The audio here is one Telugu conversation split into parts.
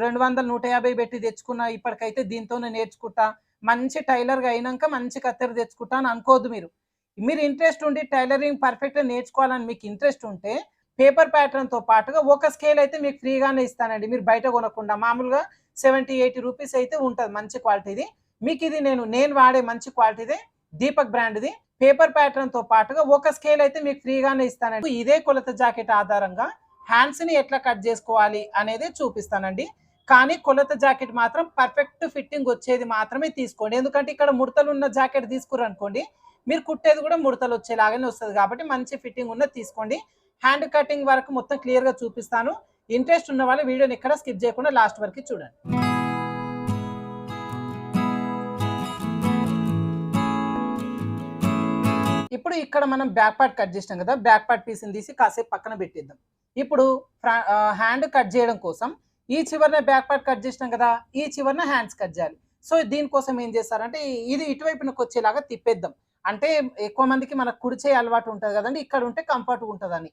రెండు వందల నూట యాభై పెట్టి తెచ్చుకున్నా ఇప్పటికైతే దీంతోనే నేర్చుకుంటా. మంచి టైలర్గా అయినాక మంచి కత్తెర తెచ్చుకుంటా అని అనుకోవద్దు మీరు. మీరు ఇంట్రెస్ట్ ఉండి టైలరింగ్ పర్ఫెక్ట్గా నేర్చుకోవాలని మీకు ఇంట్రెస్ట్ ఉంటే పేపర్ ప్యాటర్న్తో పాటుగా ఒక స్కేల్ అయితే మీకు ఫ్రీగానే ఇస్తానండి. మీరు బయట కొనకుండా మామూలుగా సెవెంటీ ఎయిటీ రూపీస్ అయితే ఉంటుంది మంచి క్వాలిటీది. మీకు ఇది నేను నేను వాడే మంచి క్వాలిటీదే దీపక్ బ్రాండ్ది. పేపర్ ప్యాటర్న్తో పాటుగా ఒక స్కేల్ అయితే మీకు ఫ్రీగానే ఇస్తానండి. ఇదే కొలత జాకెట్ ఆధారంగా హ్యాండ్స్ని ఎట్లా కట్ చేసుకోవాలి అనేది చూపిస్తానండి. కానీ కొలత జాకెట్ మాత్రం పర్ఫెక్ట్ ఫిట్టింగ్ వచ్చేది మాత్రమే తీసుకోండి. ఎందుకంటే ఇక్కడ ముడతలు ఉన్న జాకెట్ తీసుకురనుకోండి మీరు కుట్టేది కూడా ముడతలు వచ్చేలాగానే వస్తుంది. కాబట్టి మంచి ఫిట్టింగ్ ఉన్నది తీసుకోండి. హ్యాండ్ కటింగ్ వరకు మొత్తం క్లియర్గా చూపిస్తాను. ఇంట్రెస్ట్ ఉన్న వాళ్ళు వీడియోని ఎక్కడ స్కిప్ చేయకుండా లాస్ట్ వరకు చూడండి. ఇప్పుడు ఇక్కడ మనం బ్యాక్ పార్ట్ కట్ చేసినాం కదా బ్యాక్ పార్ట్ పీస్ని తీసి కాసేపు పక్కన పెట్టిద్దాం. ఇప్పుడు హ్యాండ్ కట్ చేయడం కోసం ఈ చివరినే బ్యాక్ పార్ట్ కట్ చేసినాం కదా ఈ చివరిన హ్యాండ్స్ కట్ చేయాలి. సో దీనికోసం ఏం చేస్తారంటే ఇది ఇటువైపునకు వచ్చేలాగా తిప్పేద్దాం. అంటే ఎక్కువ మందికి మనకు కుడిచే అలవాటు ఉంటుంది కదండి ఇక్కడ ఉంటే కంఫర్ట్ ఉంటుందని.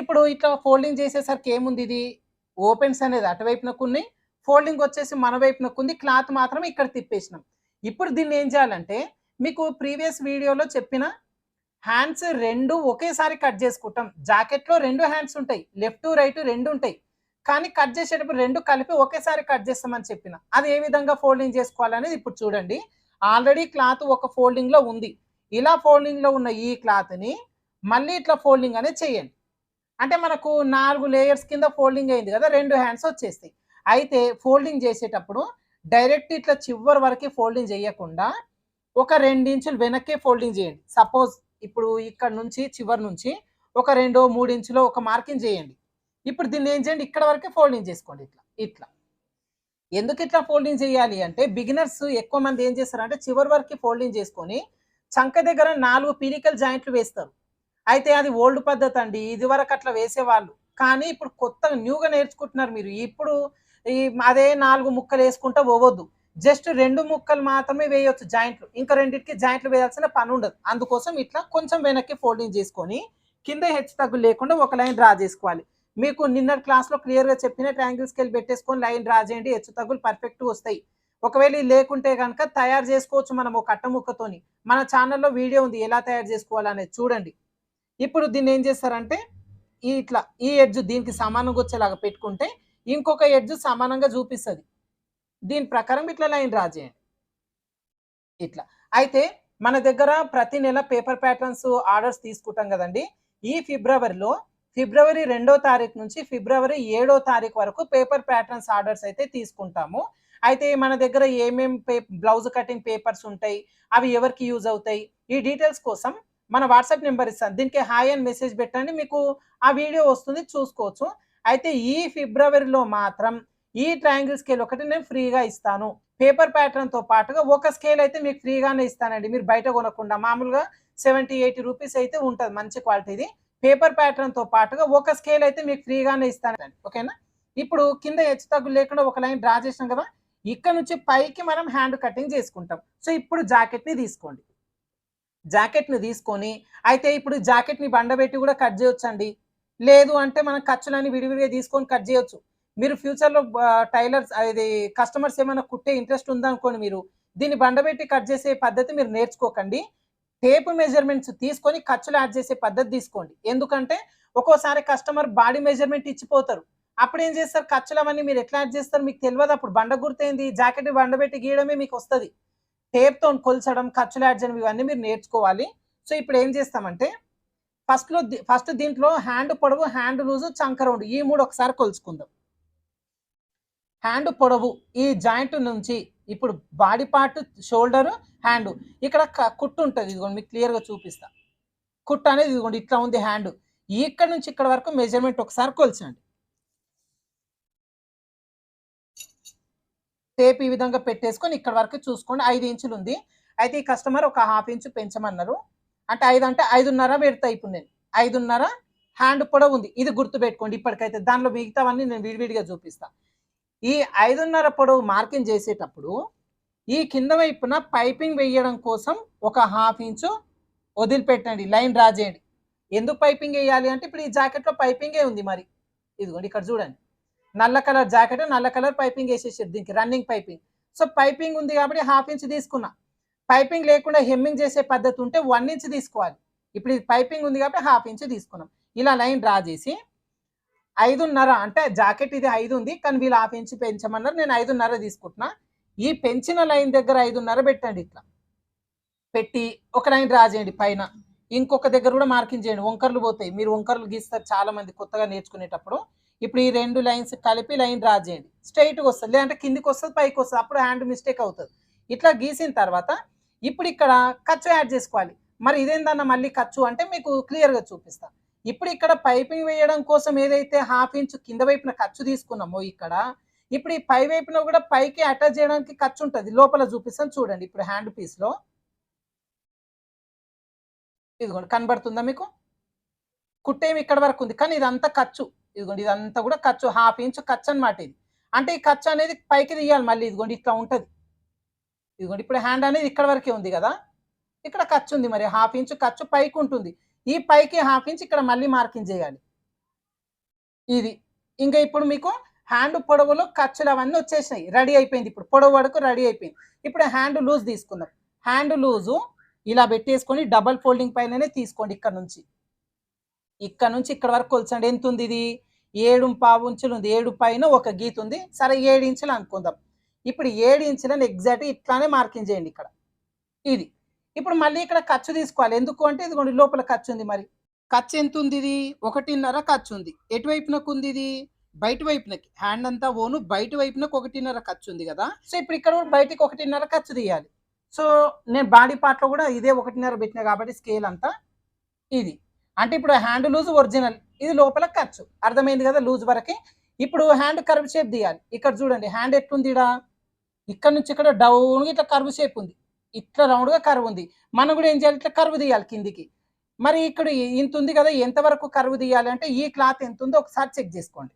ఇప్పుడు ఇట్లా ఫోల్డింగ్ చేసేసరికి ఏముంది ఇది? ఓపెన్స్ అనేది అటువైపునకు ఉన్నాయి ఫోల్డింగ్ వచ్చేసి మన వైపునకు ఉంది క్లాత్ మాత్రం ఇక్కడ తిప్పేసినాం. ఇప్పుడు దీన్ని ఏం చేయాలంటే మీకు ప్రీవియస్ వీడియోలో చెప్పిన హ్యాండ్స్ రెండు ఒకేసారి కట్ చేసుకుంటాం. జాకెట్లో రెండు హ్యాండ్స్ ఉంటాయి లెఫ్ట్ రైట్ రెండు ఉంటాయి. కానీ కట్ చేసేటప్పుడు రెండు కలిపి ఒకేసారి కట్ చేస్తామని చెప్పిన. అది ఏ విధంగా ఫోల్డింగ్ చేసుకోవాలనేది ఇప్పుడు చూడండి. ఆల్రెడీ క్లాత్ ఒక ఫోల్డింగ్లో ఉంది. ఇలా ఫోల్డింగ్లో ఉన్న ఈ క్లాత్ని మళ్ళీ ఇట్లా ఫోల్డింగ్ అనేది చేయండి. అంటే మనకు నాలుగు లేయర్స్ కింద ఫోల్డింగ్ అయింది కదా రెండు హ్యాండ్స్ వచ్చేస్తాయి. అయితే ఫోల్డింగ్ చేసేటప్పుడు డైరెక్ట్ ఇట్లా చివరి వరకు ఫోల్డింగ్ చేయకుండా ఒక రెండు ఇంచులు వెనక్కే ఫోల్డింగ్ చేయండి. సపోజ్ ఇప్పుడు ఇక్కడ నుంచి చివరి నుంచి ఒక రెండో మూడు ఇంచులో ఒక మార్కింగ్ చేయండి. ఇప్పుడు దీన్ని ఏం చేయండి? ఇక్కడ వరకే ఫోల్డింగ్ చేసుకోండి ఇట్లా ఇట్లా. ఎందుకు ఇట్లా ఫోల్డింగ్ చేయాలి అంటే బిగినర్స్ ఎక్కువ మంది ఏం చేస్తారంటే చివరి వరకు ఫోల్డింగ్ చేసుకొని చంక దగ్గర నాలుగు పీలికల్ జాయింట్లు వేస్తారు. అయితే అది ఓల్డ్ పద్ధతి అండి ఇది వరకు అట్లా వేసేవాళ్ళు. కానీ ఇప్పుడు కొత్తగా న్యూగా నేర్చుకుంటున్నారు మీరు. ఇప్పుడు ఈ అదే నాలుగు ముక్కలు వేసుకుంటా పోవద్దు. జస్ట్ రెండు ముక్కలు మాత్రమే వేయొచ్చు జాయింట్లు. ఇంకా రెండింటికి జాయింట్లు వేయాల్సిన పని ఉండదు. అందుకోసం ఇట్లా కొంచెం వెనక్కి ఫోల్డింగ్ చేసుకొని కింద హెచ్చు తగ్గు లేకుండా ఒక లైన్ డ్రా చేసుకోవాలి. మీకు నిన్న క్లాస్లో క్లియర్గా చెప్పిన ట్రాంగిల్ స్కేల్ పెట్టేసుకొని లైన్ డ్రా చేయండి హెచ్చు తగ్గులు పర్ఫెక్ట్ వస్తాయి. ఒకవేళ లేకుంటే కనుక తయారు చేసుకోవచ్చు మనం ఒక అట్టముక్కతోని. మన ఛానల్లో వీడియో ఉంది. ఎలా తయారు చేసుకోవాలనేది చూడండి. ఇప్పుడు దీన్ని ఏం చేస్తారంటే ఈ ఇట్లా ఈ ఎడ్జ్ దీనికి సమానంగా వచ్చేలాగా పెట్టుకుంటే ఇంకొక ఎడ్జ్ సమానంగా చూపిస్తుంది. దీని ప్రకారం ఇట్లా లైన్ డ్రా చేయండి ఇట్లా. అయితే మన దగ్గర ప్రతి నెల పేపర్ ప్యాటర్న్స్ ఆర్డర్స్ తీసుకుంటాం కదండి. ఈ ఫిబ్రవరిలో ఫిబ్రవరి రెండో తారీఖు నుంచి ఫిబ్రవరి ఏడో తారీఖు వరకు పేపర్ ప్యాటర్న్స్ ఆర్డర్స్ అయితే తీసుకుంటాము. అయితే మన దగ్గర ఏమేం పే బ్లౌజ్ కటింగ్ పేపర్స్ ఉంటాయి అవి ఎవరికి యూజ్ అవుతాయి ఈ డీటెయిల్స్ కోసం మన వాట్సాప్ నెంబర్ ఇస్తాను. దీనికి హాయ్ అని మెసేజ్ పెట్టండి మీకు ఆ వీడియో వస్తుంది చూసుకోవచ్చు. అయితే ఈ ఫిబ్రవరిలో మాత్రం ఈ ట్రయాంగిల్ స్కేల్ ఒకటి నేను ఫ్రీగా ఇస్తాను. పేపర్ ప్యాటర్న్తో పాటుగా ఒక స్కేల్ అయితే మీకు ఫ్రీగానే ఇస్తానండి. మీరు బయట కొనకుండా మామూలుగా సెవెంటీ ఎయిటీ రూపీస్ అయితే ఉంటుంది మంచి క్వాలిటీది. పేపర్ ప్యాటర్న్తో పాటుగా ఒక స్కేల్ అయితే మీకు ఫ్రీగానే ఇస్తానండి. ఓకేనా? ఇప్పుడు కింద హెచ్చు తగ్గులు లేకుండా ఒక లైన్ డ్రా చేసినాం కదా ఇక్కడ నుంచి పైకి మనం హ్యాండ్ కటింగ్ చేసుకుంటాం. సో ఇప్పుడు జాకెట్ని తీసుకోండి. జాకెట్ని తీసుకొని అయితే ఇప్పుడు జాకెట్ని బండబెట్టి కూడా కట్ చేయొచ్చండి. లేదు అంటే మనం ఖర్చులని విడివిడిగా తీసుకొని కట్ చేయొచ్చు. మీరు ఫ్యూచర్లో టైలర్స్ అది కస్టమర్స్ ఏమైనా కుట్టే ఇంట్రెస్ట్ ఉందనుకోండి మీరు దీన్ని బండబెట్టి కట్ చేసే పద్ధతి మీరు నేర్చుకోకండి. టేప్ మెజర్మెంట్స్ తీసుకొని ఖర్చులు యాడ్ చేసే పద్ధతి తీసుకోండి. ఎందుకంటే ఒక్కోసారి కస్టమర్ బాడీ మెజర్మెంట్ ఇచ్చిపోతారు. అప్పుడు ఏం చేస్తారు? ఖర్చులు అవన్నీ మీరు ఎట్లా యాడ్ చేస్తారు మీకు తెలియదు. అప్పుడు బండ గుర్తయింది జాకెట్ బండబెట్టి గీయడమే మీకు వస్తుంది. టేప్తో కొల్చడం ఖర్చులు యాడ్ చేయడం ఇవన్నీ మీరు నేర్చుకోవాలి. సో ఇప్పుడు ఏం చేస్తామంటే ఫస్ట్లో ఫస్ట్ దీంట్లో హ్యాండ్ పొడవు హ్యాండ్ లూజు చంక రౌండ్ ఈ మూడు ఒకసారి కొలుచుకుందాం. హ్యాండ్ పొడవు ఈ జాయింట్ నుంచి ఇప్పుడు బాడీ పార్ట్ షోల్డర్ హ్యాండ్. ఇక్కడ కుట్టు ఉంటుంది. ఇదిగోండి మీకు క్లియర్గా చూపిస్తా. కుట్టు అనేది ఇదిగోండి ఇట్లా ఉంది హ్యాండ్. ఇక్కడ నుంచి ఇక్కడ వరకు మెజర్మెంట్ ఒకసారి కొలిచండి. టేప్ ఈ విధంగా పెట్టేసుకొని ఇక్కడ వరకు చూసుకోండి. ఐదు ఇంచులు ఉంది. అయితే ఈ కస్టమర్ ఒక హాఫ్ ఇంచు పెంచమన్నారు. అంటే ఐదు అంటే ఐదున్నర పెడతా ఇప్పుడు నేను. ఐదున్నర హ్యాండ్ పొడవు ఉంది. ఇది గుర్తు పెట్టుకోండి ఇప్పటికైతే. దానిలో మిగతావన్నీ నేను విడివిడిగా చూపిస్తా. ఈ ఐదున్నర పొడవు మార్కింగ్ చేసేటప్పుడు ఈ కింద వైపున పైపింగ్ వేయడం కోసం ఒక హాఫ్ ఇంచు వదిలిపెట్టండి లైన్ డ్రా చేయండి. ఎందుకు పైపింగ్ వేయాలి అంటే ఇప్పుడు ఈ జాకెట్లో పైపింగే ఉంది మరి. ఇదిగోండి ఇక్కడ చూడండి. నల్ల కలర్ జాకెట్ నల్ల కలర్ పైపింగ్ వేసేసారు దీనికి రన్నింగ్ పైపింగ్. సో పైపింగ్ ఉంది కాబట్టి హాఫ్ ఇంచ్ తీసుకున్నా. పైపింగ్ లేకుండా హెమ్మింగ్ చేసే పద్ధతి ఉంటే వన్ ఇంచ్ తీసుకోవాలి. ఇప్పుడు ఇది పైపింగ్ ఉంది కాబట్టి హాఫ్ ఇంచ్ తీసుకున్నాం. ఇలా లైన్ డ్రా చేసి ఐదున్నర అంటే జాకెట్ ఇది ఐదు ఉంది కానీ వీళ్ళు హాఫ్ ఇంచ్ పెంచమన్నారు నేను ఐదున్నర తీసుకుంటున్నా. ఈ పెంచిన లైన్ దగ్గర ఐదున్నర పెట్టండి ఇట్లా. పెట్టి ఒక లైన్ డ్రా చేయండి పైన. ఇంకొక దగ్గర కూడా మార్కింగ్ చేయండి. వంకర్లు పోతాయి. మీరు వంకర్లు గీస్తారు చాలా మంది కొత్తగా నేర్చుకునేటప్పుడు ఇప్పుడు ఈ రెండు లైన్స్ కలిపి లైన్ డ్రా చేయండి. స్ట్రైట్గా వస్తుంది. లేదంటే కిందికి వస్తుంది పైకి వస్తుంది. అప్పుడు హ్యాండ్ మిస్టేక్ అవుతుంది. ఇట్లా గీసిన తర్వాత ఇప్పుడు ఇక్కడ ఖర్చు యాడ్ చేసుకోవాలి. మరి ఇదేందన్న మళ్ళీ ఖర్చు అంటే మీకు క్లియర్గా చూపిస్తాను ఇప్పుడు ఇక్కడ పైపింగ్ వేయడం కోసం ఏదైతే హాఫ్ ఇంచ్ కింద వైపున ఖర్చు తీసుకున్నామో ఇక్కడ ఇప్పుడు ఈ పై వైపున కూడా పైకి అటాచ్ చేయడానికి ఖర్చు ఉంటుంది. లోపల చూపిస్తాను చూడండి ఇప్పుడు హ్యాండ్ పీస్లో ఇదిగోండి కనబడుతుందా మీకు? కుట్టేమి ఇక్కడ వరకు ఉంది. కానీ ఇదంతా ఖర్చు. ఇదిగోండి ఇదంతా కూడా ఖర్చు. హాఫ్ ఇంచ్ ఖర్చు అనమాట ఇది. అంటే ఈ ఖర్చు అనేది పైకి తీయాలి మళ్ళీ. ఇదిగోండి ఇట్లా ఉంటుంది. ఇదిగోండి ఇప్పుడు హ్యాండ్ అనేది ఇక్కడ వరకే ఉంది కదా? ఇక్కడ ఖర్చు ఉంది మరి. హాఫ్ ఇంచ్ ఖర్చు పైకి ఉంటుంది. ఈ పైకి హాఫ్ ఇంచ్ ఇక్కడ మళ్ళీ మార్కింగ్ చేయాలి. ఇది. ఇంకా ఇప్పుడు మీకు హ్యాండ్ పొడవులు ఖర్చులు అవన్నీ వచ్చేసినాయి. రెడీ అయిపోయింది ఇప్పుడు. పొడవు వరకు రెడీ అయిపోయింది. ఇప్పుడు హ్యాండ్ లూజ్ తీసుకుందాం. హ్యాండ్ లూజు ఇలా పెట్టేసుకొని డబల్ ఫోల్డింగ్ పైననే తీసుకోండి ఇక్కడ నుంచి. ఇక్కడ నుంచి ఇక్కడ వరకు కొలిచండి. ఎంత ఉంది ఇది? ఏడు పావు ఇంచులు ఉంది. ఏడు పైన ఒక గీత ఉంది. సరే ఏడు ఇంచులు అనుకుందాం. ఇప్పుడు ఏడు ఇంచులను ఎగ్జాక్ట్ ఇట్లానే మార్కింగ్ చేయండి ఇక్కడ. ఇది. ఇప్పుడు మళ్ళీ ఇక్కడ ఖర్చు తీసుకోవాలి. ఎందుకు అంటే ఇదిగోండి లోపల ఖర్చు ఉంది మరి. ఖర్చు ఎంత ఉంది ఇది? ఒకటిన్నర ఖర్చు ఉంది ఎటువైపునకు ఉంది ఇది? బయట వైపునకి హ్యాండ్ అంతా ఓను బయట వైపునకు ఒకటిన్నర ఖర్చు ఉంది కదా. సో ఇప్పుడు ఇక్కడ కూడా బయటకి ఒకటిన్నర ఖర్చు తీయాలి. సో నేను బాడీ పార్ట్లో కూడా ఇదే ఒకటిన్నర పెట్టినా కాబట్టి స్కేల్ అంతా ఇది. అంటే ఇప్పుడు హ్యాండ్ లూజ్ ఒరిజినల్. ఇది లోపల ఖర్చు. అర్థమైంది కదా లూజ్ వరకే? ఇప్పుడు హ్యాండ్ కర్వ్ షేప్ తీయాలి. ఇక్కడ చూడండి హ్యాండ్ ఎట్లుంది ఇక్కడ నుంచి ఇక్కడ డౌన్ ఇట్లా కర్వ్ షేప్ ఉంది. ఇట్లా రౌండ్గా కరువు ఉంది. మనం కూడా ఏం చేయాలి? ఇట్లా కరువు తీయాలి కిందికి. మరి ఇక్కడ ఇంత ఉంది కదా ఎంతవరకు కరువు తీయాలి అంటే ఈ క్లాత్ ఎంత ఉందో ఒకసారి చెక్ చేసుకోండి.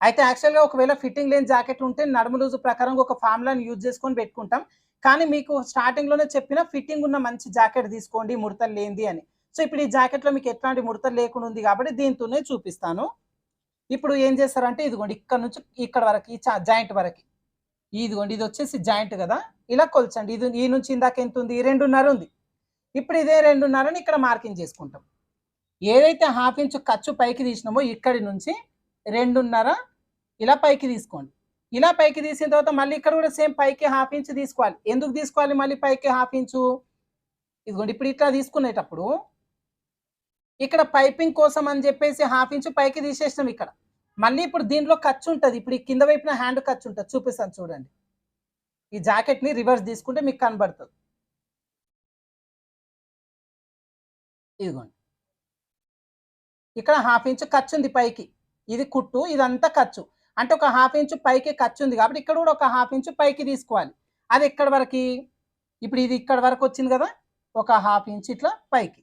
అయితే యాక్చువల్గా ఒకవేళ ఫిట్టింగ్ లేని జాకెట్ ఉంటే నడుము లూజు ప్రకారం ఒక ఫార్ములాని యూజ్ చేసుకొని పెట్టుకుంటాం. కానీ మీకు స్టార్టింగ్లోనే చెప్పిన ఫిట్టింగ్ ఉన్న మంచి జాకెట్ తీసుకోండి ముడతలు లేనిది అని. సో ఇప్పుడు ఈ జాకెట్లో మీకు ఎట్లాంటి ముడతలు లేకుండా ఉంది కాబట్టి దీంతోనే చూపిస్తాను. ఇప్పుడు ఏం చేస్తారంటే ఇదిగోండి ఇక్కడ నుంచి ఇక్కడ వరకు ఈ జాయింట్ వరకు. ఇదిగోండి ఇది వచ్చేసి జాయింట్ కదా. ఇలా కొల్చండి. ఇది ఈ నుంచి ఇందాక ఎంత ఉంది? రెండున్నర ఉంది. ఇప్పుడు ఇదే రెండున్నరని ఇక్కడ మార్కింగ్ చేసుకుంటాం. ఏదైతే హాఫ్ ఇంచ్ ఖర్చు పైకి తీసినామో ఇక్కడి నుంచి రెండున్నర ఇలా పైకి తీసుకోండి. ఇలా పైకి తీసిన తర్వాత మళ్ళీ ఇక్కడ కూడా సేమ్ పైకి హాఫ్ ఇంచ్ తీసుకోవాలి. ఎందుకు తీసుకోవాలి మళ్ళీ పైకి హాఫ్ ఇంచు? ఇదిగోండి ఇప్పుడు ఇట్లా తీసుకునేటప్పుడు ఇక్కడ పైపింగ్ కోసం అని చెప్పేసి హాఫ్ ఇంచ్ పైకి తీసేసినాం ఇక్కడ. మళ్ళీ ఇప్పుడు దీంట్లో ఖర్చు ఉంటుంది. ఇప్పుడు ఈ కింద వైపున హ్యాండ్ ఖర్చు ఉంటుంది. చూపిస్తాను చూడండి. ఈ జాకెట్ని రివర్స్ తీసుకుంటే మీకు కనబడుతుంది. ఇదిగోండి. ఇక్కడ హాఫ్ ఇంచ్ ఖర్చు ఉంది పైకి. ఇది కుట్టు ఇదంతా ఖర్చు. అంటే ఒక హాఫ్ ఇంచ్ పైకి ఖర్చు ఉంది కాబట్టి ఇక్కడ కూడా ఒక హాఫ్ ఇంచ్ పైకి తీసుకోవాలి. అది ఎక్కడ వరకు? ఇప్పుడు ఇది ఇక్కడ వరకు వచ్చింది కదా? ఒక హాఫ్ ఇంచ్ ఇట్లా పైకి.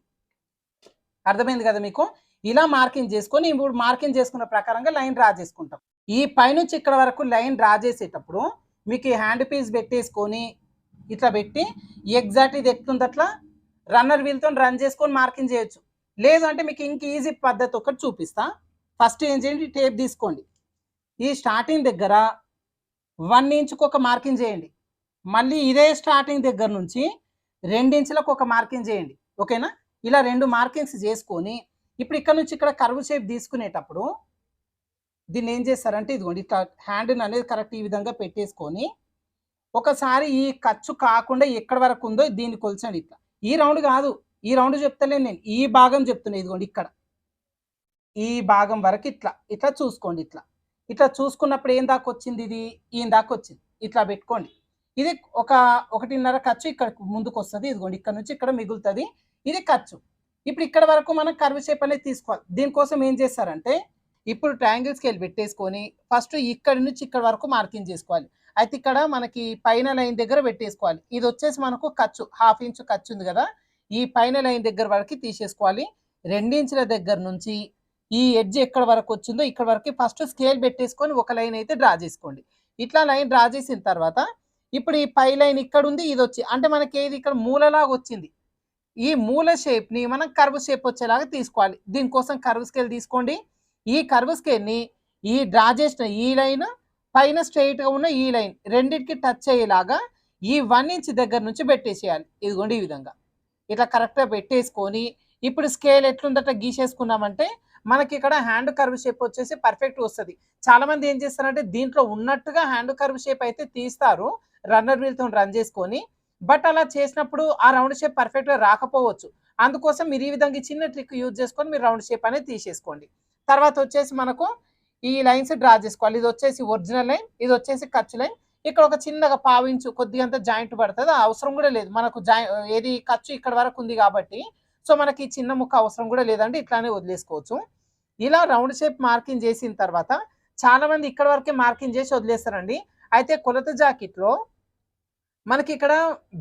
అర్థమైంది కదా మీకు? ఇలా మార్కింగ్ చేసుకొని ఇప్పుడు మార్కింగ్ చేసుకున్న ప్రకారంగా లైన్ డ్రా చేసుకుంటాం. ఈ పైనుంచి ఇక్కడ వరకు లైన్ డ్రా చేసేటప్పుడు మీకు ఈ హ్యాండ్ పీస్ పెట్టేసుకొని ఇట్లా పెట్టి ఎగ్జాక్ట్ ఇది ఎట్లుంది అట్లా రన్నర్ వీల్తో రన్ చేసుకొని మార్కింగ్ చేయొచ్చు. లేదు అంటే మీకు ఇంక ఈజీ పద్ధతి ఒకటి చూపిస్తా. ఫస్ట్ ఏం చేయండి? టేప్ తీసుకోండి. ఈ స్టార్టింగ్ దగ్గర వన్ ఇంచుకు ఒక మార్కింగ్ చేయండి. మళ్ళీ ఇదే స్టార్టింగ్ దగ్గర నుంచి రెండించులకు ఒక మార్కింగ్ చేయండి. ఓకేనా ఇలా రెండు మార్కింగ్స్ చేసుకొని ఇప్పుడు ఇక్కడ నుంచి ఇక్కడ కర్వ్ షేప్ తీసుకునేటప్పుడు దీన్ని ఏం చేస్తారంటే ఇదిగోండి ఇట్లా హ్యాండ్ని అనేది కరెక్ట్ ఈ విధంగా పెట్టేసుకొని ఒకసారి ఈ ఖర్చు కాకుండా ఎక్కడ వరకు ఉందో దీన్ని కొలిచండి ఇట్లా. ఈ రౌండ్ కాదు ఈ రౌండ్ చెప్తలేను నేను ఈ భాగం చెప్తున్నా ఇదిగోండి ఇక్కడ. ఈ భాగం వరకు ఇట్లా ఇట్లా చూసుకోండి ఇట్లా. ఇట్లా చూసుకున్నప్పుడు ఏం దాకా వచ్చింది ఇది? ఈయన దాకా వచ్చింది. ఇట్లా పెట్టుకోండి. ఇది ఒక ఒకటిన్నర ఖర్చు ఇక్కడ ముందుకు వస్తుంది ఇదిగోండి ఇక్కడ నుంచి ఇక్కడ మిగులుతుంది. ఇది ఖర్చు. ఇప్పుడు ఇక్కడ వరకు మనం కర్వ్ షేప్ అనేది తీసుకోవాలి. దీనికోసం ఏం చేస్తారంటే ఇప్పుడు ట్రయాంగిల్ స్కేల్ పెట్టేసుకొని ఫస్ట్ ఇక్కడి నుంచి ఇక్కడ వరకు మార్కింగ్ చేసుకోవాలి. అయితే ఇక్కడ మనకి పైన లైన్ దగ్గర పెట్టేసుకోవాలి. ఇది వచ్చేసి మనకు ఖర్చు హాఫ్ ఇంచ్ ఖర్చు ఉంది కదా. ఈ పైన లైన్ దగ్గర వరకు తీసేసుకోవాలి. రెండించుల దగ్గర నుంచి ఈ ఎడ్జ్ ఎక్కడ వరకు వచ్చిందో ఇక్కడ వరకు ఫస్ట్ స్కేల్ పెట్టేసుకొని ఒక లైన్ అయితే డ్రా చేసుకోండి. ఇట్లా లైన్ డ్రా చేసిన తర్వాత ఇప్పుడు ఈ పై లైన్ ఇక్కడ ఉంది ఇది వచ్చి అంటే మనకి ఏది ఇక్కడ మూలలాగా వచ్చింది. ఈ మూల షేప్ని మనం కర్వ్ షేప్ వచ్చేలాగా తీసుకోవాలి. దీనికోసం కర్వ్ స్కేల్ తీసుకోండి. ఈ కర్వ్ స్కేల్ని ఈ డ్రా చేసిన ఈ లైన్ పైన స్ట్రైట్గా గా ఉన్న ఈ లైన్ రెండింటికి టచ్ అయ్యేలాగా ఈ వన్ ఇంచ్ దగ్గర నుంచి పెట్టేసేయాలి. ఇదిగోండి ఈ విధంగా. ఇట్లా కరెక్ట్గా పెట్టేసుకొని ఇప్పుడు స్కేల్ ఎట్లుందట గీసేసుకున్నామంటే మనకి ఇక్కడ హ్యాండ్ కర్వ్ షేప్ వచ్చేసి పర్ఫెక్ట్ వస్తుంది. చాలా మంది ఏం చేస్తారంటే దీంట్లో ఉన్నట్టుగా హ్యాండ్ కర్వ్ షేప్ అయితే తీస్తారు రన్నర్ వీల్తో రన్ చేసుకొని బట్ అలా చేసినప్పుడు ఆ రౌండ్ షేప్ పర్ఫెక్ట్గా రాకపోవచ్చు. అందుకోసం మీరు ఈ విధంగా చిన్న ట్రిక్ యూజ్ చేసుకొని మీరు రౌండ్ షేప్ అనేది తీసేసుకోండి. తర్వాత వచ్చేసి మనకు ఈ లైన్స్ డ్రా చేసుకోవాలి. ఇది వచ్చేసి ఒరిజినల్ లైన్ ఇది వచ్చేసి ఖర్చు లైన్. ఇక్కడ ఒక చిన్నగా పావించు కొద్దిగంత జాయింట్ పడుతుంది. అవసరం కూడా లేదు. మనకు ఏది ఖర్చు ఇక్కడ వరకు ఉంది కాబట్టి. సో మనకి ఈ చిన్న ముక్క అవసరం కూడా లేదండి. ఇట్లానే వదిలేసుకోవచ్చు. ఇలా రౌండ్ షేప్ మార్కింగ్ చేసిన తర్వాత చాలా మంది ఇక్కడ వరకే మార్కింగ్ చేసి వదిలేస్తారండి. అయితే కొలత జాకెట్లో మనకి ఇక్కడ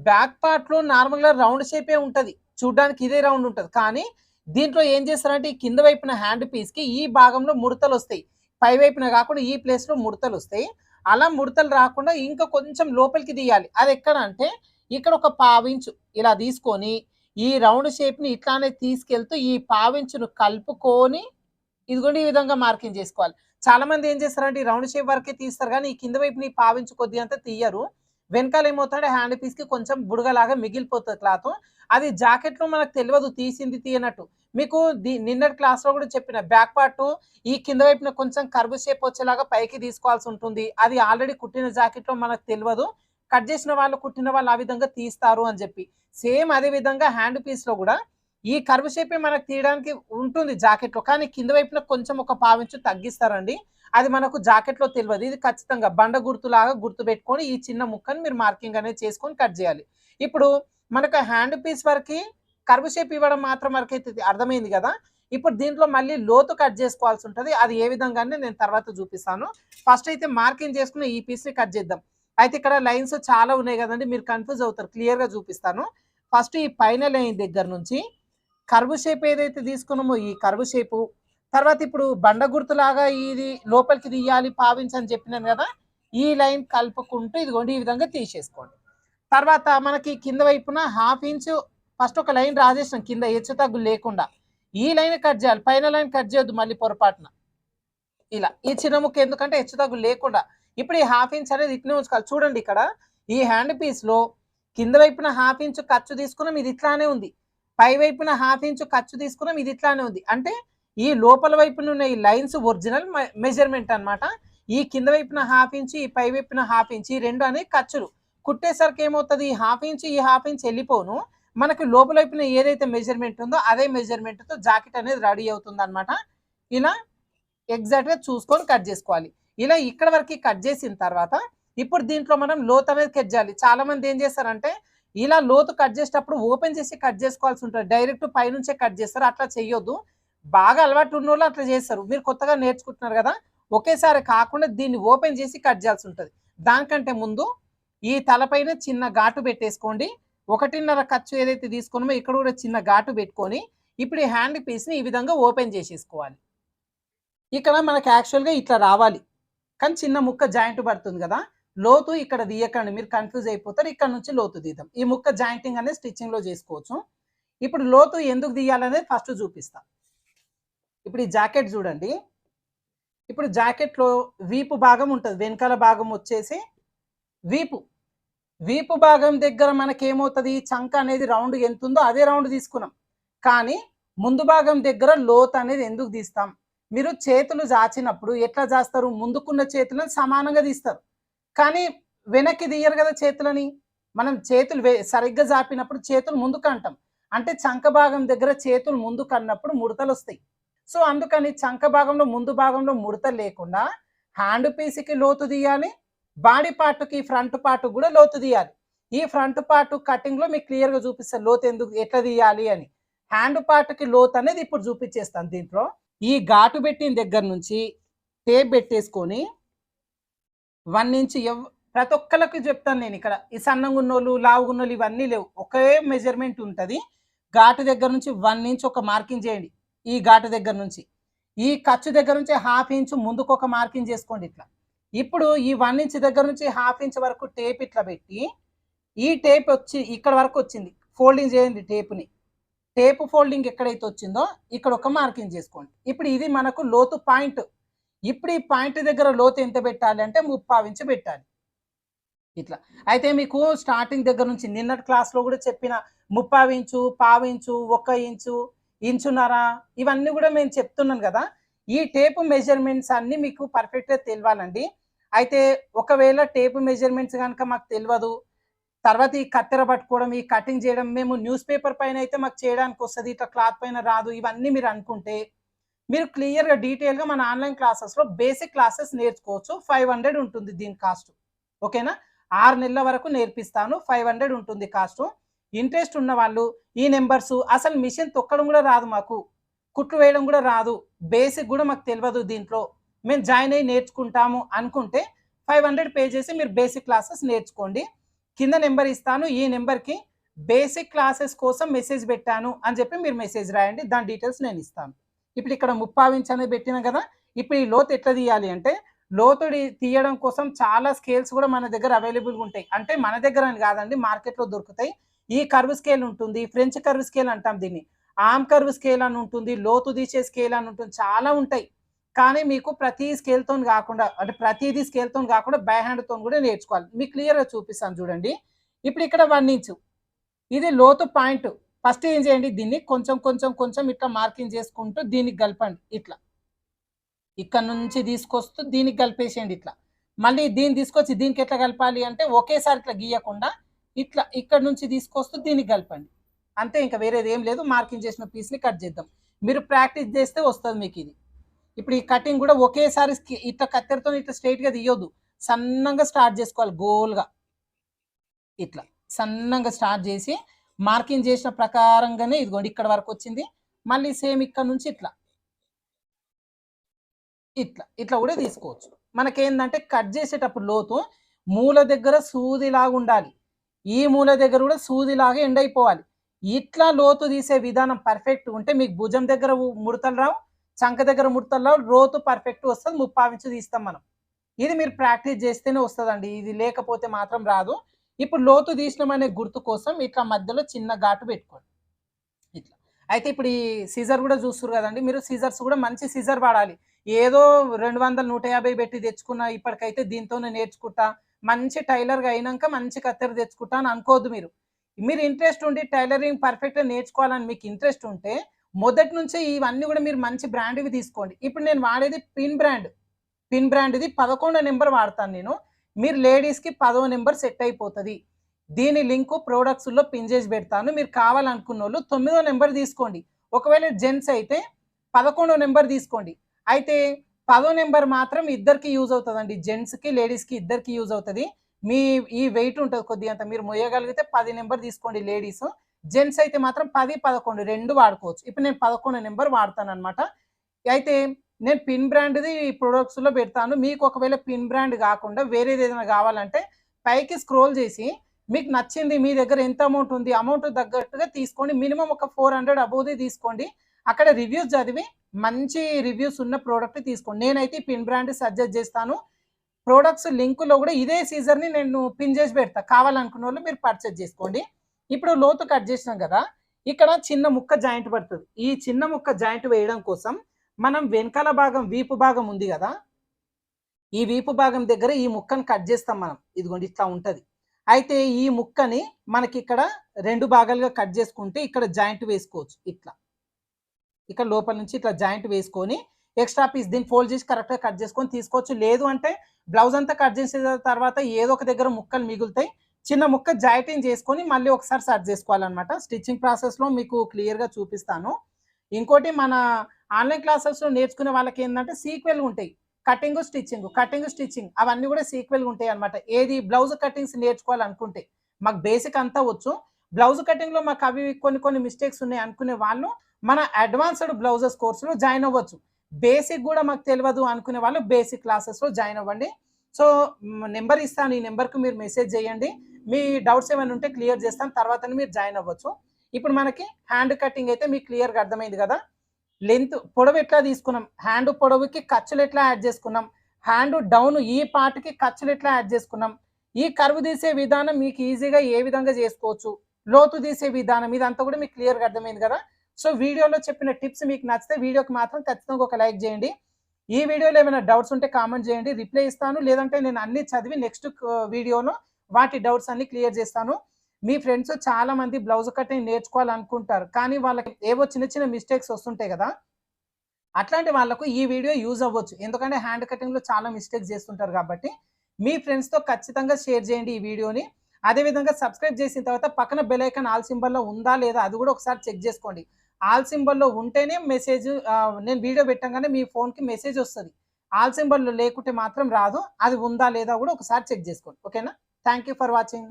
బ్యాక్ పార్ట్లో నార్మల్గా రౌండ్ షేపే ఉంటుంది. చూడ్డానికి ఇదే రౌండ్ ఉంటుంది. కానీ దీంట్లో ఏం చేస్తారంటే ఈ కింద వైపున హ్యాండ్ పీస్కి ఈ భాగంలో ముడతలు వస్తాయి. పై వైపున కాకుండా ఈ ప్లేస్లో ముడతలు వస్తాయి. అలా ముడతలు రాకుండా ఇంకా కొంచెం లోపలికి తీయాలి. అది ఎక్కడ అంటే ఇక్కడ ఒక పావించు ఇలా తీసుకొని ఈ రౌండ్ షేప్ని ఇట్లానే తీసుకెళ్తూ ఈ పావించును కలుపుకొని ఇదిగోండి ఈ విధంగా మార్కింగ్ చేసుకోవాలి. చాలా మంది ఏం చేస్తారంటే ఈ రౌండ్ షేప్ వరకే తీస్తారు కానీ ఈ కింద వైపుని పావించు కొద్దిగా అంతా తీయరు. వెనకాల ఏమవుతాడు హ్యాండ్ పీస్కి కొంచెం బుడగలాగా మిగిలిపోతుంది క్లాత్. అది జాకెట్లో మనకు తెలియదు తీసింది తీయనట్టు. మీకు ది- నిన్నటి క్లాస్లో కూడా చెప్పిన బ్యాక్ పార్ట్ ఈ కింద వైపున కొంచెం కర్వ్ షేప్ వచ్చేలాగా పైకి తీసుకోవాల్సి ఉంటుంది. అది ఆల్రెడీ కుట్టిన జాకెట్లో మనకు తెలియదు. కట్ చేసిన వాళ్ళు కుట్టిన వాళ్ళు ఆ విధంగా తీస్తారు అని చెప్పి. సేమ్ అదే విధంగా హ్యాండ్ పీస్లో కూడా ఈ కర్వ్ షేపే మనకు తీయడానికి ఉంటుంది జాకెట్లో. కానీ కింద వైపున కొంచెం ఒక పావించు తగ్గిస్తారండి. అది మనకు జాకెట్లో తెలియదు ఇది ఖచ్చితంగా బండ గుర్తులాగా గుర్తు పెట్టుకొని ఈ చిన్న ముక్కని మీరు మార్కింగ్ అనేది చేసుకొని కట్ చేయాలి. ఇప్పుడు మనకు హ్యాండ్ పీస్ వరకు కర్వ్ షేప్ ఇవ్వడం మాత్రం వరకైతే అయితే ఇది అర్థమైంది కదా? ఇప్పుడు దీంట్లో మళ్ళీ లోతు కట్ చేసుకోవాల్సి ఉంటుంది. అది ఏ విధంగానే నేను తర్వాత చూపిస్తాను. ఫస్ట్ అయితే మార్కింగ్ చేసుకుని ఈ పీస్ని కట్ చేద్దాం. అయితే ఇక్కడ లైన్స్ చాలా ఉన్నాయి కదండి. మీరు కన్ఫ్యూజ్ అవుతారు. క్లియర్గా చూపిస్తాను. ఫస్ట్ ఈ పైన లైన్ దగ్గర నుంచి కర్వ్ షేప్ ఏదైతే తీసుకున్నామో ఈ కర్వ్ షేపు తర్వాత ఇప్పుడు బండ గుర్తులాగా ఇది లోపలికి తీయాలి పావించని చెప్పినాను కదా ఈ లైన్ కలుపుకుంటూ ఇదిగోండి ఈ విధంగా తీసేసుకోండి. తర్వాత మనకి కింద వైపున హాఫ్ ఇంచు ఫస్ట్ ఒక లైన్ రాజేసిన కింద హెచ్చు తగ్గు లేకుండా. ఈ లైన్ కట్ చేయాలి పైన లైన్ కట్ చేయొద్దు మళ్ళీ పొరపాటున. ఇలా ఈ చిన్న ముక్క ఎందుకంటే హెచ్చు తగ్గు లేకుండా. ఇప్పుడు ఈ హాఫ్ ఇంచ్ అనేది ఇట్లే ఉంచుకోవాలి. చూడండి ఇక్కడ ఈ హ్యాండ్ పీస్లో కింద వైపున హాఫ్ ఇంచు ఖర్చు తీసుకున్నాం ఇది ఇట్లానే ఉంది. పై వైపున హాఫ్ ఇంచు ఖర్చు తీసుకున్నాం ఇది ఇట్లానే ఉంది. అంటే ఈ లోపల వైపున ఉన్న ఈ లైన్స్ ఒరిజినల్ మెజర్మెంట్ అన్నమాట. ఈ కింద వైపున హాఫ్ ఇంచ్ ఈ పై వైపున హాఫ్ ఇంచ్ ఈ రెండు అనేవి ఖర్చులు. కుట్టేసరికి ఏమవుతుంది? ఈ హాఫ్ ఇంచ్ ఈ హాఫ్ ఇంచ్ వెళ్ళిపోను. మనకి లోపల వైపున ఏదైతే మెజర్మెంట్ ఉందో అదే మెజర్మెంట్తో తో జాకెట్ అనేది రెడీ అవుతుంది అనమాట ఇలా ఎగ్జాక్ట్గా చూసుకొని కట్ చేసుకోవాలి. ఇలా ఇక్కడ వరకు కట్ చేసిన తర్వాత ఇప్పుడు దీంట్లో మనం లోత్ అనేది కట్ చేయాలి. చాలా మంది ఏం చేస్తారంటే ఇలా లోతు కట్ చేసేటప్పుడు ఓపెన్ చేసి కట్ చేసుకోవాల్సి ఉంటుంది. డైరెక్ట్ పైనుంచే కట్ చేస్తారు. అట్లా చేయొద్దు బాగా అలవాటు ఉన్న వాళ్ళు అట్లా చేస్తారు. మీరు కొత్తగా నేర్చుకుంటున్నారు కదా ఒకేసారి కాకుండా దీన్ని ఓపెన్ చేసి కట్ చేయాల్సి ఉంటుంది దానికంటే ముందు ఈ తలపైన చిన్న ఘాటు పెట్టేసుకోండి. ఒకటిన్నర ఖర్చు ఏదైతే తీసుకున్నామో ఇక్కడ కూడా చిన్న ఘాటు పెట్టుకొని ఇప్పుడు ఈ హ్యాండ్ పీస్ని ఈ విధంగా ఓపెన్ చేసేసుకోవాలి. ఇక్కడ మనకి యాక్చువల్గా ఇట్లా రావాలి. కానీ చిన్న ముక్క జాయింట్ పడుతుంది కదా లోతు ఇక్కడ తీయకండి. మీరు కన్ఫ్యూజ్ అయిపోతారు. ఇక్కడ నుంచి లోతు తీద్దాం. ఈ ముక్క జాయింటింగ్ అనేది స్టిచ్చింగ్లో చేసుకోవచ్చు. ఇప్పుడు లోతు ఎందుకు తీయాలనేది ఫస్ట్ చూపిస్తాం. ఇప్పుడు ఈ జాకెట్ చూడండి. ఇప్పుడు జాకెట్లో వీపు భాగం ఉంటుంది. వెనకాల భాగం వచ్చేసి వీపు. వీపు భాగం దగ్గర మనకేమవుతుంది? చంక అనేది రౌండ్ ఎంత ఉందో అదే రౌండ్ తీసుకున్నాం. కానీ ముందు భాగం దగ్గర లోత్ అనేది ఎందుకు తీస్తాం? మీరు చేతులు జాచినప్పుడు ఎట్లా చేస్తారు ముందుకున్న చేతులను సమానంగా తీస్తారు. కానీ వెనక్కి తీయరు కదా చేతులని. మనం చేతులు వే- సరిగ్గా జాపినప్పుడు చేతులు ముందుకు అంటాం. అంటే చంక భాగం దగ్గర చేతులు ముందుకు అన్నప్పుడు ముడతలు వస్తాయి. సో అందుకని చంక భాగంలో ముందు భాగంలో ముడత లేకుండా హ్యాండ్ పీస్కి లోతు తీయాలి బాడీ పార్ట్కి ఫ్రంట్ పార్ట్ కూడా లోతు తీయాలి. ఈ ఫ్రంట్ పార్ట్ కటింగ్లో మీకు క్లియర్గా చూపిస్తాను లోతు ఎందుకు ఎట్లా తీయాలి అని. హ్యాండ్ పార్ట్కి లోతు అనేది ఇప్పుడు చూపించేస్తాను దీంట్లో. ఈ ఘాటు పెట్టిన దగ్గర నుంచి టేప్ పెట్టేసుకొని వన్ ఇంచ్ ఎవ్ ప్రతి ఒక్కరికి చెప్తాను నేను ఇక్కడ. ఈ సన్నగా ఉన్నోళ్ళు లావుగా ఉన్నోళ్ళు ఇవన్నీ లేవు. ఒకే మెజర్మెంట్ ఉంటుంది. ఘాటు దగ్గర నుంచి వన్ ఇంచ్ ఒక మార్కింగ్ చేయండి. ఈ ఘాటు దగ్గర నుంచి. ఈ ఖర్చు దగ్గర నుంచి హాఫ్ ఇంచ్ ముందుకు ఒక మార్కింగ్ చేసుకోండి ఇట్లా. ఇప్పుడు ఈ వన్ ఇంచ్ దగ్గర నుంచి హాఫ్ ఇంచ్ వరకు టేప్ ఇట్లా పెట్టి ఈ టేప్ వచ్చి ఇక్కడ వరకు వచ్చింది. ఫోల్డింగ్ చేయండి టేప్ని. టేప్ ఫోల్డింగ్ ఎక్కడైతే వచ్చిందో ఇక్కడ ఒక మార్కింగ్ చేసుకోండి. ఇప్పుడు ఇది మనకు లోతు పాయింట్. ఇప్పుడు ఈ పాయింట్ దగ్గర లోతు ఎంత పెట్టాలి అంటే ముప్పావు ఇంచు పెట్టాలి. ఇట్లా. అయితే మీకు స్టార్టింగ్ దగ్గర నుంచి నిన్నటి క్లాస్లో కూడా చెప్పిన ముప్పావు ఇంచు పావు ఇంచు ఒక్క ఇంచు ఇంచున్నారా? ఇవన్నీ కూడా మేము చెప్తున్నాను కదా. ఈ టేప్ మెజర్మెంట్స్ అన్ని మీకు పర్ఫెక్ట్గా తెలియాలండి. అయితే ఒకవేళ టేప్ మెజర్మెంట్స్ కనుక మాకు తెలియదు తర్వాత ఈ కత్తెర పట్టుకోవడం ఈ కటింగ్ చేయడం మేము న్యూస్ పేపర్ పైన అయితే మాకు చేయడానికి వస్తుంది ఇట్లా క్లాత్ పైన రాదు ఇవన్నీ మీరు అనుకుంటే మీరు క్లియర్గా డీటెయిల్గా మన ఆన్లైన్ క్లాసెస్లో బేసిక్ క్లాసెస్ నేర్చుకోవచ్చు. ఫైవ్ హండ్రెడ్ ఉంటుంది దీని కాస్ట్. ఓకేనా? ఆరు నెలల వరకు నేర్పిస్తాను. ఫైవ్ హండ్రెడ్ ఉంటుంది కాస్ట్. ఇంట్రెస్ట్ ఉన్న వాళ్ళు ఈ నెంబర్స్ అసలు మిషన్ తొక్కడం కూడా రాదు మాకు. కుట్లు వేయడం కూడా రాదు. బేసిక్ కూడా మాకు తెలియదు దీంట్లో. మేము జాయిన్ అయ్యి నేర్చుకుంటాము అనుకుంటే ఫైవ్ హండ్రెడ్ పే చేసి మీరు బేసిక్ క్లాసెస్ నేర్చుకోండి. కింద నెంబర్ ఇస్తాను ఈ నెంబర్కి బేసిక్ క్లాసెస్ కోసం మెసేజ్ పెట్టాను అని చెప్పి మీరు మెసేజ్ రాయండి. దాని డీటెయిల్స్ నేను ఇస్తాను. ఇప్పుడు ఇక్కడ ముప్పావించి అనేది పెట్టినా కదా ఇప్పుడు ఈ లోతు ఎట్లా తీయాలి అంటే లోతు తీయడం కోసం చాలా స్కేల్స్ కూడా మన దగ్గర అవైలబుల్గా ఉంటాయి. అంటే మన దగ్గర అని కాదండి మార్కెట్లో దొరుకుతాయి. ఈ కర్వ్ స్కేల్ ఉంటుంది ఫ్రెంచ్ కర్వ్ స్కేల్ అంటాం దీన్ని. ఆమ్ కర్వ్ స్కేల్ అని ఉంటుంది లోతు తీసే స్కేల్ అని ఉంటుంది చాలా ఉంటాయి. కానీ మీకు ప్రతి స్కేల్తో కాకుండా అంటే ప్రతిదీ స్కేల్తో కాకుండా బై హ్యాండ్తో కూడా నేర్చుకోవాలి. మీకు క్లియర్గా చూపిస్తాను చూడండి. ఇప్పుడు ఇక్కడ వన్ ఇంచు. ఇది లోతు పాయింట్. ఫస్ట్ ఏం చేయండి? దీన్ని కొంచెం కొంచెం కొంచెం ఇట్లా మార్కింగ్ చేసుకుంటూ దీనికి కలపండి ఇట్లా. ఇక్కడ నుంచి తీసుకొస్తూ దీనికి కలిపేసేయండి ఇట్లా. మళ్ళీ దీన్ని తీసుకొచ్చి దీనికి ఎట్లా కలపాలి అంటే ఒకేసారి ఇట్లా గీయకుండా ఇట్లా ఇక్కడ నుంచి తీసుకొస్తూ దీనికి కలపండి. అంతే ఇంకా వేరేది ఏం లేదు. మార్కింగ్ చేసిన పీస్ని కట్ చేద్దాం. మీరు ప్రాక్టీస్ చేస్తే వస్తుంది మీకు ఇది. ఇప్పుడు ఈ కటింగ్ కూడా ఒకేసారి ఇట్లా కత్తెరతో ఇట్లా స్ట్రైట్గా తీయొద్దు. సన్నంగా స్టార్ట్ చేసుకోవాలి గోల్గా ఇట్లా సన్నంగా స్టార్ట్ చేసి మార్కింగ్ చేసిన ప్రకారంగానే ఇదిగోండి ఇక్కడ వరకు వచ్చింది. మళ్ళీ సేమ్ ఇక్కడ నుంచి ఇట్లా. ఇట్లా ఇట్లా కూడా తీసుకోవచ్చు. మనకేందంటే కట్ చేసేటప్పుడు లోతు మూల దగ్గర సూదిలాగా ఉండాలి. ఈ మూల దగ్గర కూడా సూదిలాగా ఎండ్ అయిపోవాలి ఇట్లా లోతు తీసే విధానం పర్ఫెక్ట్ ఉంటే మీకు భుజం దగ్గర ముడతలు రావు చంక దగ్గర ముడతలు రావు లోతు పర్ఫెక్ట్ వస్తుంది ముప్పావించు తీస్తాం మనం. ఇది మీరు ప్రాక్టీస్ చేస్తేనే వస్తుందండి. ఇది లేకపోతే మాత్రం రాదు. ఇప్పుడు లోతు తీసినాం గుర్తు కోసం ఇట్లా మధ్యలో చిన్న ఘాటు పెట్టుకోండి. ఇట్లా. అయితే ఇప్పుడు ఈ సీజర్ కూడా చూస్తారు కదండి. మీరు సీజర్స్ కూడా మంచి సీజర్ వాడాలి. ఏదో రెండు వందల నూట యాభై పెట్టి తెచ్చుకున్న ఇప్పటికైతే దీంతోనే నేర్చుకుంటా మంచి టైలర్గా అయినాక మంచి కత్తెర తెచ్చుకుంటాను అనుకోదు అనుకోవద్దు మీరు. మీరు ఇంట్రెస్ట్ ఉండి టైలరింగ్ పర్ఫెక్ట్గా నేర్చుకోవాలని మీకు ఇంట్రెస్ట్ ఉంటే మొదటి నుంచే ఇవన్నీ కూడా మీరు మంచి బ్రాండ్వి తీసుకోండి. ఇప్పుడు నేను వాడేది పిన్ బ్రాండ్ పిన్ బ్రాండ్ ఇది పదకొండో నెంబర్ వాడతాను నేను. మీరు లేడీస్కి పదో నెంబర్ సెట్ అయిపోతుంది. దీని లింక్ ప్రోడక్ట్స్లో పిన్ చేసి పెడతాను. మీరు కావాలనుకున్న వాళ్ళు తొమ్మిదో నెంబర్ తీసుకోండి. ఒకవేళ జెంట్స్ అయితే పదకొండో నెంబర్ తీసుకోండి. అయితే పదో నెంబర్ మాత్రం ఇద్దరికి యూజ్ అవుతుందండి. జెంట్స్కి లేడీస్కి ఇద్దరికి యూజ్ అవుతుంది. మీ ఈ వెయిట్ ఉంటుంది కొద్దిగా అంత. మీరు మొయ్యగలిగితే పది నెంబర్ తీసుకోండి లేడీస్. జెంట్స్ అయితే మాత్రం పది పదకొండు రెండు వాడుకోవచ్చు. ఇప్పుడు నేను పదకొండు నెంబర్ వాడతాను అనమాట అయితే నేను పిన్ బ్రాండ్ది ఈ ప్రొడక్ట్స్లో పెడతాను. మీకు ఒకవేళ పిన్ బ్రాండ్ కాకుండా వేరేది ఏదైనా కావాలంటే పైకి స్క్రోల్ చేసి మీకు నచ్చింది మీ దగ్గర ఎంత అమౌంట్ ఉంది అమౌంట్ తగ్గట్టుగా తీసుకోండి. మినిమం ఒక ఫోర్ హండ్రెడ్ అబోవ్ది తీసుకోండి. అక్కడ రివ్యూస్ చదివి మంచి రివ్యూస్ ఉన్న ప్రోడక్ట్ తీసుకోండి. నేనైతే పిన్ బ్రాండ్ సజెస్ట్ చేస్తాను. ప్రోడక్ట్స్ లింకులో కూడా ఇదే సీజర్ని నేను పిన్ చేసి పెడతా. కావాలనుకున్న వాళ్ళు మీరు పర్చేజ్ చేసుకోండి. ఇప్పుడు లోతు కట్ చేసినాం కదా ఇక్కడ చిన్న ముక్క జాయింట్ పడుతుంది. ఈ చిన్న ముక్క జాయింట్ వేయడం కోసం మనం వెనకాల భాగం వీపు భాగం ఉంది కదా ఈ వీపు భాగం దగ్గర ఈ ముక్కను కట్ చేస్తాం మనం. ఇదిగోండి ఇట్లా ఉంటుంది. అయితే ఈ ముక్కని మనకి ఇక్కడ రెండు భాగాలుగా కట్ చేసుకుంటే ఇక్కడ జాయింట్ వేసుకోవచ్చు. ఇట్లా. ఇక్కడ లోపల నుంచి ఇట్లా జాయింట్ వేసుకొని ఎక్స్ట్రా పీస్ దీన్ని ఫోల్డ్ చేసి కరెక్ట్గా కట్ చేసుకొని తీసుకోవచ్చు. లేదు అంటే బ్లౌజ్ అంతా కట్ చేసిన తర్వాత ఏదో ఒక దగ్గర ముక్కలు మిగులుతాయి. చిన్న ముక్క జాయింటింగ్ చేసుకొని మళ్ళీ ఒకసారి సర్చ్ చేసుకోవాలన్నమాట. స్టిచ్చింగ్ ప్రాసెస్లో మీకు క్లియర్గా చూపిస్తాను. ఇంకోటి మన ఆన్లైన్ క్లాసెస్లో నేర్చుకునే వాళ్ళకి ఏంటంటే సీక్వెల్ ఉంటాయి. కటింగ్ స్టిచ్చింగ్ కటింగ్ స్టిచ్చింగ్ అవన్నీ కూడా సీక్వెల్ ఉంటాయి అనమాట ఏది బ్లౌజ్ కటింగ్స్ నేర్చుకోవాలనుకుంటే మాకు బేసిక్ అంతా వచ్చు. బ్లౌజ్ కటింగ్లో మాకు అవి కొన్ని కొన్ని మిస్టేక్స్ ఉన్నాయి అనుకునే వాళ్ళు మన అడ్వాన్స్డ్ బ్లౌజెస్ కోర్సులో జాయిన్ అవ్వచ్చు. బేసిక్ కూడా మాకు తెలియదు అనుకునే వాళ్ళు బేసిక్ క్లాసెస్లో జాయిన్ అవ్వండి. సో నెంబర్ ఇస్తాను ఈ నెంబర్కు మీరు మెసేజ్ చేయండి. మీ డౌట్స్ ఏమైనా ఉంటే క్లియర్ చేస్తాను తర్వాత మీరు జాయిన్ అవ్వచ్చు. ఇప్పుడు మనకి హ్యాండ్ కటింగ్ అయితే మీకు క్లియర్గా అర్థమైంది కదా. లెంత్ పొడవు ఎట్లా తీసుకున్నాం? హ్యాండ్ పొడవుకి ఖర్చులు ఎట్లా యాడ్ చేసుకున్నాం? హ్యాండ్ డౌన్ ఈ పార్ట్కి ఖర్చులు ఎట్లా యాడ్ చేసుకున్నాం? ఈ కరువు తీసే విధానం మీకు ఈజీగా ఏ విధంగా చేసుకోవచ్చు? లోతు తీసే విధానం ఇదంతా కూడా మీకు క్లియర్గా అర్థమైంది కదా. సో వీడియోలో చెప్పిన టిప్స్ మీకు నచ్చితే వీడియోకి మాత్రం ఖచ్చితంగా ఒక లైక్ చేయండి. ఈ వీడియోలో ఏమైనా డౌట్స్ ఉంటే కామెంట్ చేయండి. రిప్లై ఇస్తాను. లేదంటే నేను అన్ని చదివి నెక్స్ట్ వీడియోలో వాటి డౌట్స్ అన్ని క్లియర్ చేస్తాను. మీ ఫ్రెండ్స్ చాలా మంది బ్లౌజ్ కటింగ్ నేర్చుకోవాలనుకుంటారు. కానీ వాళ్ళకి ఏవో చిన్న చిన్న మిస్టేక్స్ వస్తుంటాయి కదా. అట్లాంటి వాళ్ళకు ఈ వీడియో యూజ్ అవ్వచ్చు. ఎందుకంటే హ్యాండ్ కటింగ్లో చాలా మిస్టేక్స్ చేస్తుంటారు కాబట్టి మీ ఫ్రెండ్స్తో ఖచ్చితంగా షేర్ చేయండి ఈ వీడియోని. అదేవిధంగా సబ్స్క్రైబ్ చేసిన తర్వాత పక్కన బెల్ ఐకాన్ ఆల్ సింబల్లో ఉందా లేదా అది కూడా ఒకసారి చెక్ చేసుకోండి. ఆల్ సింబల్లో ఉంటేనే మెసేజ్ నేను వీడియో పెట్టగానే మీ ఫోన్కి మెసేజ్ వస్తుంది. ఆల్ సింబల్లో లేకుంటే మాత్రం రాదు. అది ఉందా లేదా కూడా ఒకసారి చెక్ చేసుకోండి. ఓకేనా? Thank you for watching.